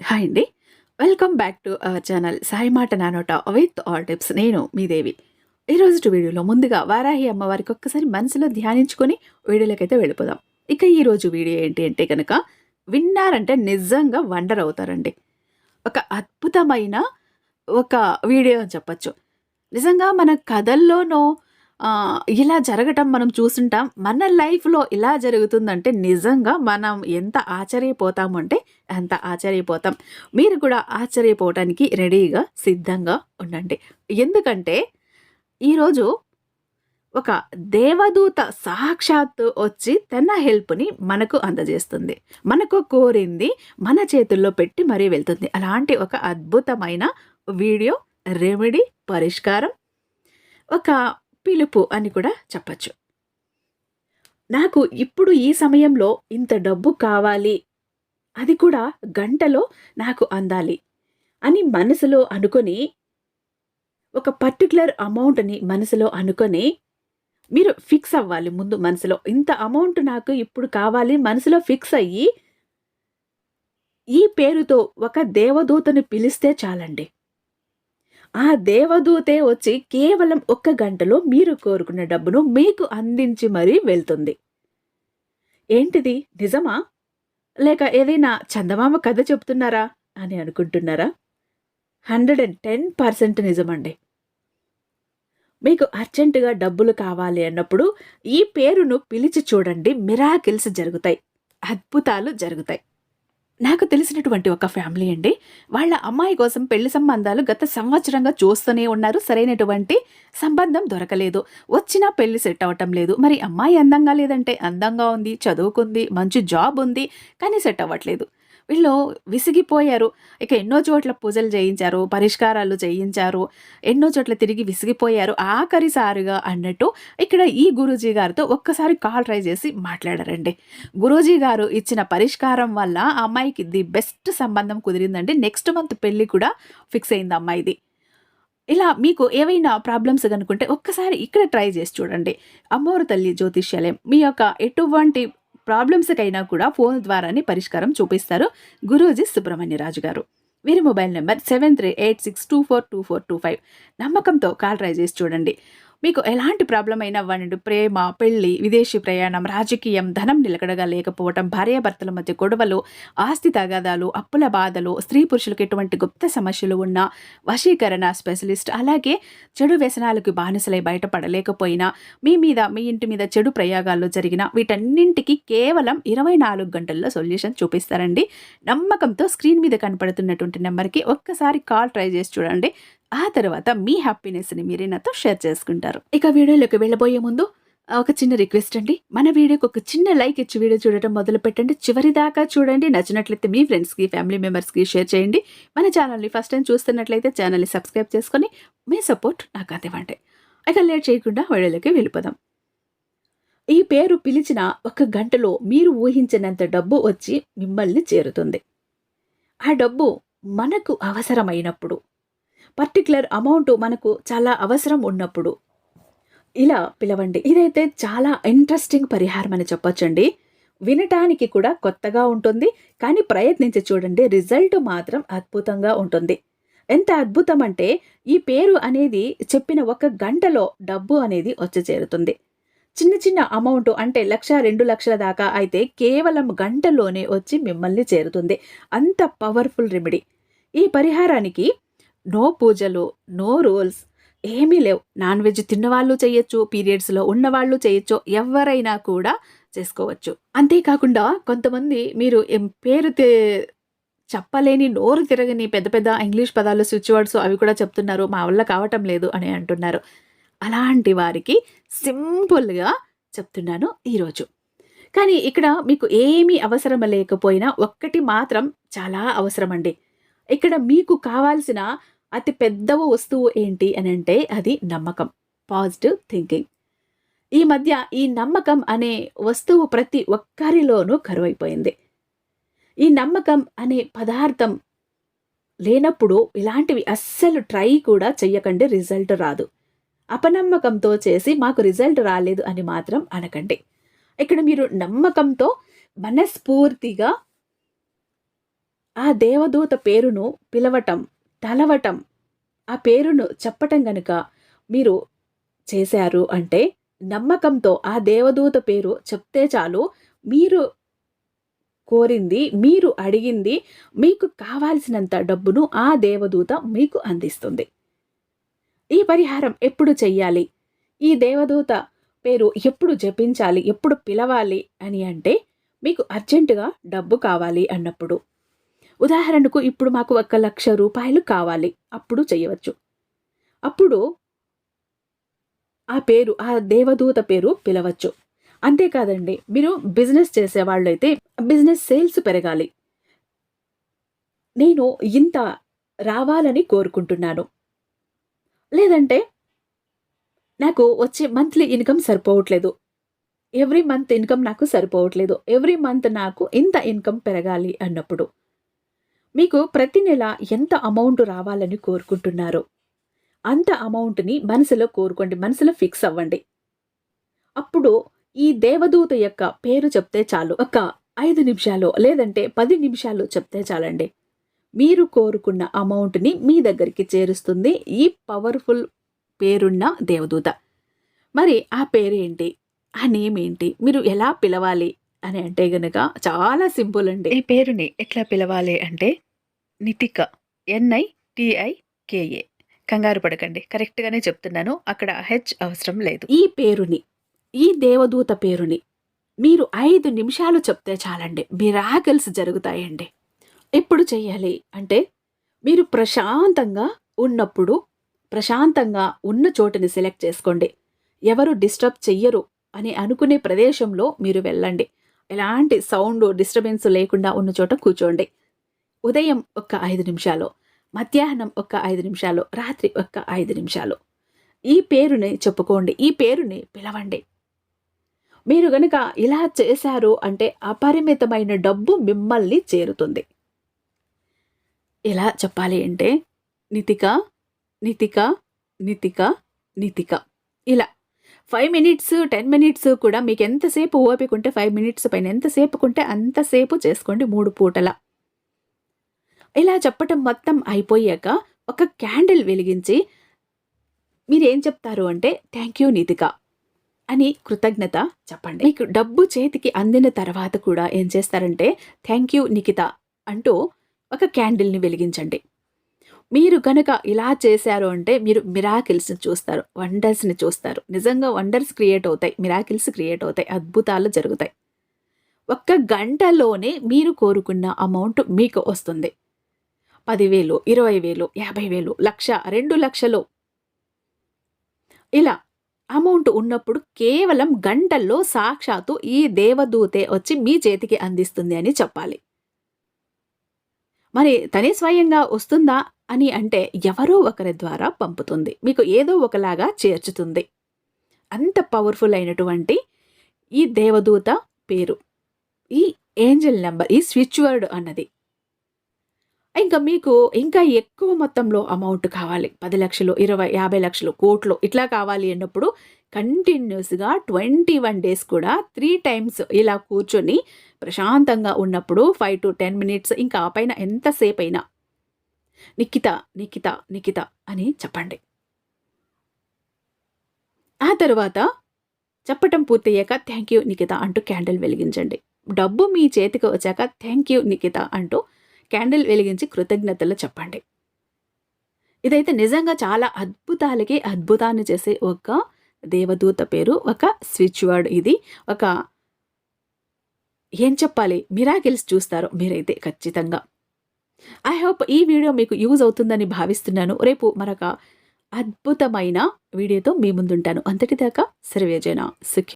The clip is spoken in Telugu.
హాయ్ అండి welcome back to our channel Sai మాట నానోట విత్ ఆల్ టిప్స్ నేను మీ దేవి. ఈరోజు వీడియోలో ముందుగా వారాహి అమ్మవారికి ఒక్కసారి మనసులో ధ్యానించుకొని వీడియోలోకైతే వెళ్ళిపోదాం. ఇక ఈరోజు వీడియో ఏంటి అంటే కనుక విన్నారంటే నిజంగా వండర్ అవుతారండి. ఒక అద్భుతమైన ఒక వీడియో అని చెప్పచ్చు. నిజంగా మన కథల్లోనో ఇలా జరగటం మనం చూస్తుంటాం. మన లైఫ్లో ఇలా జరుగుతుందంటే నిజంగా మనం ఎంత ఆశ్చర్యపోతాము అంటే అంత ఆశ్చర్యపోతాం. మీరు కూడా ఆశ్చర్యపోవటానికి రెడీగా సిద్ధంగా ఉండండి. ఎందుకంటే ఈరోజు ఒక దేవదూత సాక్షాత్తు వచ్చి తన హెల్ప్ని మనకు అందజేస్తుంది. మనకు కోరింది మన చేతుల్లో పెట్టి మరీ వెళ్తుంది. అలాంటి ఒక అద్భుతమైన వీడియో రెమెడీ పరిష్కారం ఒక పిలుపు అని కూడా చెప్పచ్చు. నాకు ఇప్పుడు ఈ సమయంలో ఇంత డబ్బు కావాలి. అది కూడా గంటలో నాకు అందాలి అని మనసులో అనుకొని ఒక పర్టికులర్ అమౌంట్ని మనసులో అనుకొని మీరు ఫిక్స్ అవ్వాలి ముందు మనసులో. ఇంత అమౌంట్ నాకు ఇప్పుడు కావాలి మనసులో ఫిక్స్ అయ్యి ఈ పేరుతో ఒక దేవదూతను పిలిస్తే చాలండి. ఆ దేవదూతే వచ్చి కేవలం ఒక్క గంటలో మీరు కోరుకున్న డబ్బును మీకు అందించి మరీ వెళ్తుంది. ఏంటిది? నిజమా? లేక ఏదైనా చందమామ కథ చెప్తున్నారా? అని అనుకుంటున్నారా? హండ్రెడ్ అండ్ టెన్ పర్సెంట్ నిజమండి. మీకు అర్జెంటుగా డబ్బులు కావాలి అన్నప్పుడు ఈ పేరును పిలిచి చూడండి. మిరాకిల్స్ జరుగుతాయి. అద్భుతాలు జరుగుతాయి. నాకు తెలిసినటువంటి ఒక ఫ్యామిలీ అండి. వాళ్ళ అమ్మాయి కోసం పెళ్ళి సంబంధాలు గత సంవత్సరంగా చూస్తూనే ఉన్నారు. సరైనటువంటి సంబంధం దొరకలేదు. వచ్చినా పెళ్ళి సెట్ అవ్వటం లేదు. మరి అమ్మాయి అందంగా లేదంటే అందంగా ఉంది చదువుకుంది మంచి జాబ్ ఉంది కానీ సెట్ అవ్వట్లేదు. వీళ్ళు విసిగిపోయారు. ఇక ఎన్నో చోట్ల పూజలు చేయించారు పరిష్కారాలు చేయించారు ఎన్నో చోట్ల తిరిగి విసిగిపోయారు. ఆఖరిసారిగా అన్నట్టు ఇక్కడ ఈ గురూజీ గారితో ఒక్కసారి కాల్ ట్రై చేసి మాట్లాడారండి. గురూజీ గారు ఇచ్చిన పరిష్కారం వల్ల ఆ అమ్మాయికి ది బెస్ట్ సంబంధం కుదిరిందండి. నెక్స్ట్ మంత్ పెళ్ళి కూడా ఫిక్స్ అయింది అమ్మాయిది. ఇలా మీకు ఏవైనా ప్రాబ్లమ్స్ కనుకుంటే ఒక్కసారి ఇక్కడ ట్రై చేసి చూడండి. అమ్మోరు తల్లి జ్యోతిష్యాలయం మీ యొక్క ఎటువంటి ప్రాబ్లమ్స్కైనా కూడా ఫోన్ ద్వారానే పరిష్కారం చూపిస్తారు గురూజీ సుబ్రహ్మణ్యరాజు గారు. వీరి mobile number seven three eight six two four two four two five. నమ్మకంతో కాల్ ట్రై చేసి చూడండి. మీకు ఎలాంటి ప్రాబ్లం అయినా అవ్వండి ప్రేమ పెళ్ళి విదేశీ ప్రయాణం రాజకీయం ధనం నిలకడగా లేకపోవటం భార్యాభర్తల మధ్య గొడవలు ఆస్తి తగాదాలు అప్పుల బాధలు స్త్రీ పురుషులకు ఎటువంటి గుప్త సమస్యలు ఉన్న వశీకరణ స్పెషలిస్ట్ అలాగే చెడు వ్యసనాలకు బానిసలై బయటపడలేకపోయినా మీ మీద మీ ఇంటి మీద చెడు ప్రయోగాల్లో జరిగిన వీటన్నింటికి కేవలం ఇరవై నాలుగు గంటల్లో సొల్యూషన్ చూపిస్తారండి. నమ్మకంతో స్క్రీన్ మీద కనపడుతున్నటువంటి నెంబర్కి ఒక్కసారి కాల్ ట్రై చేసి చూడండి. ఆ తర్వాత మీ హ్యాపీనెస్ని మీరే నాతో షేర్ చేసుకుంటారు. ఇక వీడియోలోకి వెళ్ళబోయే ముందు ఒక చిన్న రిక్వెస్ట్ అండి. మన వీడియోకి ఒక చిన్న లైక్ ఇచ్చి వీడియో చూడటం మొదలు పెట్టండి. చివరి దాకా చూడండి. నచ్చినట్లయితే మీ ఫ్రెండ్స్కి ఫ్యామిలీ మెంబర్స్కి షేర్ చేయండి. మన ఛానల్ని ఫస్ట్ టైం చూస్తున్నట్లయితే ఛానల్ని సబ్స్క్రైబ్ చేసుకొని మీ సపోర్ట్ నాకు అందివ్వండి. ఇక లేట్ చేయకుండా వీడియోలోకి వెళ్ళిపోదాం. ఈ పేరు పిలిచిన ఒక గంటలో మీరు ఊహించినంత డబ్బు వచ్చి మిమ్మల్ని చేరుతుంది. ఆ డబ్బు మనకు అవసరమైనప్పుడు పర్టికులర్ అమౌంట్ మనకు చాలా అవసరం ఉన్నప్పుడు. ఇలా పిలవండి. ఇదైతే చాలా ఇంట్రెస్టింగ్ పరిహారం అని చెప్పొచ్చండి. వినటానికి కూడా కొత్తగా ఉంటుంది. కానీ ప్రయత్నించి చూడండి రిజల్ట్ మాత్రం అద్భుతంగా ఉంటుంది. ఎంత అద్భుతం అంటే ఈ పేరు అనేది చెప్పిన ఒక గంటలో డబ్బు అనేది వచ్చి చేరుతుంది. చిన్న చిన్న అమౌంట్ అంటే లక్ష రెండు లక్షల దాకా అయితే కేవలం గంటలోనే వచ్చి మిమ్మల్ని చేరుతుంది. అంత పవర్ఫుల్ రెమెడీ ఈ పరిహారానికి నో పూజలు నో రూల్స్ ఏమీ లేవు. నాన్ వెజ్ తిన్నవాళ్ళు చేయొచ్చు పీరియడ్స్లో ఉన్నవాళ్ళు చేయొచ్చు ఎవరైనా కూడా చేసుకోవచ్చు. అంతేకాకుండా కొంతమంది మీరు పేరు చెప్పలేని నోరు తిరగని పెద్ద పెద్ద ఇంగ్లీష్ పదాలు స్విచ్ వర్డ్స్ అవి కూడా చెప్తున్నారు. మా వల్ల కావటం లేదు అని అంటున్నారు. అలాంటి వారికి సింపుల్గా చెప్తున్నాను ఈరోజు. కానీ ఇక్కడ మీకు ఏమీ అవసరం లేకపోయినా ఒక్కటి మాత్రం చాలా అవసరం అండి ఇక్కడ మీకు కావాల్సిన అతి పెద్ద వస్తువు ఏంటి అని అంటే అది నమ్మకం పాజిటివ్ థింకింగ్ ఈ మధ్య ఈ నమ్మకం అనే వస్తువు ప్రతి ఒక్కరిలోనూ కరువైపోయింది. ఈ నమ్మకం అనే పదార్థం లేనప్పుడు ఇలాంటివి అస్సలు ట్రై కూడా చెయ్యకండి రిజల్ట్ రాదు. అపనమ్మకంతో చేసి మాకు రిజల్ట్ రాలేదు అని మాత్రం అనకండి. ఇక్కడ మీరు నమ్మకంతో మనస్ఫూర్తిగా ఆ దేవదూత పేరును పిలవటం తలవటం. ఆ పేరును చెప్పటం గనుక మీరు చేశారు అంటే నమ్మకంతో ఆ దేవదూత పేరు చెప్తే చాలు. మీరు కోరింది మీరు అడిగింది మీకు కావాల్సినంత డబ్బును ఆ దేవదూత మీకు అందిస్తుంది. ఈ పరిహారం ఎప్పుడు చెయ్యాలి? ఈ దేవదూత పేరు ఎప్పుడు జపించాలి? ఎప్పుడు పిలవాలి అని అంటే మీకు అర్జెంటుగా డబ్బు కావాలి అన్నప్పుడు. ఉదాహరణకు ఇప్పుడు మాకు ఒక లక్ష రూపాయలు కావాలి. అప్పుడు చేయవచ్చు. అప్పుడు ఆ పేరు ఆ దేవదూత పేరు పిలవచ్చు. అంతేకాదండి మీరు బిజినెస్ చేసేవాళ్ళు అయితే బిజినెస్ సేల్స్ పెరగాలి. నేను ఇంత రావాలని కోరుకుంటున్నాను. లేదంటే నాకు వచ్చే మంత్లీ ఇన్కమ్ సరిపోవట్లేదు. ఎవ్రీ మంత్ ఇన్కమ్ నాకు సరిపోవట్లేదు. ఎవ్రీ మంత్ నాకు ఇంత ఇన్కమ్ పెరగాలి అన్నప్పుడు మీకు ప్రతి నెల ఎంత అమౌంట్ రావాలని కోరుకుంటున్నారు అంత అమౌంట్ని మనసులో కోరుకోండి మనసులో ఫిక్స్ అవ్వండి. అప్పుడు ఈ దేవదూత యొక్క పేరు చెప్తే చాలు ఒక ఐదు నిమిషాలు లేదంటే పది నిమిషాలు చెప్తే చాలండి. మీరు కోరుకున్న అమౌంట్ని మీ దగ్గరికి చేరుస్తుంది ఈ పవర్ఫుల్ పేరున్న దేవదూత. మరి ఆ పేరు ఏంటి? ఆ నేమ్ ఏంటి? మీరు ఎలా పిలవాలి? అని అంటే గనక చాలా సింపుల్ అండి. ఈ పేరుని ఎట్లా పిలవాలి అంటే నితిక ఎన్ఐ కేఏ కంగారు పడకండి. కరెక్ట్గానే చెప్తున్నాను. అక్కడ హెచ్ అవసరం లేదు. ఈ పేరుని ఈ దేవదూత పేరుని మీరు ఐదు నిమిషాలు చెప్తే చాలండి. మిరాకల్స్ జరుగుతాయండి. ఎప్పుడు చేయాలి అంటే మీరు ప్రశాంతంగా ఉన్నప్పుడు ప్రశాంతంగా ఉన్న చోటుని సెలెక్ట్ చేసుకోండి. ఎవరు డిస్టర్బ్ చెయ్యరు అని అనుకునే ప్రదేశంలో మీరు వెళ్ళండి. ఎలాంటి సౌండ్ డిస్టర్బెన్స్ లేకుండా ఉన్న చోట కూర్చోండి. ఉదయం ఒక ఐదు నిమిషాలు మధ్యాహ్నం ఒక ఐదు నిమిషాలు రాత్రి ఒక్క ఐదు నిమిషాలు. ఈ పేరుని చెప్పుకోండి ఈ పేరుని పిలవండి. మీరు గనుక ఇలా చేశారు అంటే అపరిమితమైన డబ్బు మిమ్మల్ని చేరుతుంది. ఎలా చెప్పాలి అంటే నితిక నితిక నితిక నితిక. ఇలా ఫైవ్ మినిట్స్ టెన్ మినిట్స్ కూడా మీకు ఎంతసేపు ఓపిక ఉంటే ఫైవ్ మినిట్స్ పైన ఎంతసేపు ఉంటే అంతసేపు చేసుకోండి మూడు పూటల. ఇలా చెప్పటం మొత్తం అయిపోయాక ఒక క్యాండిల్ వెలిగించి మీరేం చెప్తారు అంటే థ్యాంక్ యూ నితిక అని కృతజ్ఞత చెప్పండి. మీకు డబ్బు చేతికి అందిన తర్వాత కూడా ఏం చేస్తారంటే థ్యాంక్ యూ నిఖిత అంటూ ఒక క్యాండిల్ని వెలిగించండి. మీరు కనుక ఇలా చేశారు అంటే మీరు మిరాకిల్స్ని చూస్తారు వండర్స్ని చూస్తారు. నిజంగా వండర్స్ క్రియేట్ అవుతాయి మిరాకిల్స్ క్రియేట్ అవుతాయి అద్భుతాలు జరుగుతాయి. ఒక్క గంటలోనే మీరు కోరుకున్న అమౌంట్ మీకు వస్తుంది. పదివేలు ఇరవై వేలు యాభై వేలు లక్ష రెండు లక్షలు. ఇలా అమౌంట్ ఉన్నప్పుడు కేవలం గంటల్లో సాక్షాత్తు ఈ దేవదూతే వచ్చి మీ చేతికి అందిస్తుంది అని చెప్పాలి. మరి తనే స్వయంగా వస్తుందా అని అంటే ఎవరో ఒకరి ద్వారా పంపుతుంది. మీకు ఏదో ఒకలాగా చేర్చుతుంది. అంత పవర్ఫుల్ అయినటువంటి ఈ దేవదూత పేరు. ఈ ఏంజల్ నెంబర్ ఈ స్విచ్ వర్డ్ అన్నది. ఇంకా మీకు ఇంకా ఎక్కువ మొత్తంలో అమౌంట్ కావాలి. పది లక్షలు ఇరవై యాభై లక్షలు కోట్లు ఇట్లా కావాలి అన్నప్పుడు కంటిన్యూస్గా ట్వంటీ వన్ డేస్ కూడా త్రీ టైమ్స్ ఇలా కూర్చొని ప్రశాంతంగా ఉన్నప్పుడు ఫైవ్ టు టెన్ మినిట్స్ ఇంకా ఆ పైన ఎంతసేపు అయినా నిఖిత నిఖిత నిఖిత అని చెప్పండి. ఆ తర్వాత చెప్పటం పూర్తయ్యాక థ్యాంక్ యూ నిఖిత అంటూ క్యాండిల్ వెలిగించండి. డబ్బు మీ చేతికి వచ్చాక థ్యాంక్ యూ నిఖిత అంటూ క్యాండిల్ వెలిగించి కృతజ్ఞతలు చెప్పండి. ఇదైతే నిజంగా చాలా అద్భుతాలకి అద్భుతాన్ని చేసే ఒక దేవదూత పేరు ఒక స్విచ్ వర్డ్ ఇది. ఒక ఏం చెప్పాలి? మిరాకిల్స్ చూస్తారు మీరైతే ఖచ్చితంగా. ఐ హోప్ ఈ వీడియో మీకు యూజ్ అవుతుందని భావిస్తున్నాను. రేపు మరొక అద్భుతమైన వీడియోతో మీ ముందుంటాను. అంతటిదాకా సర్వేజన సుఖి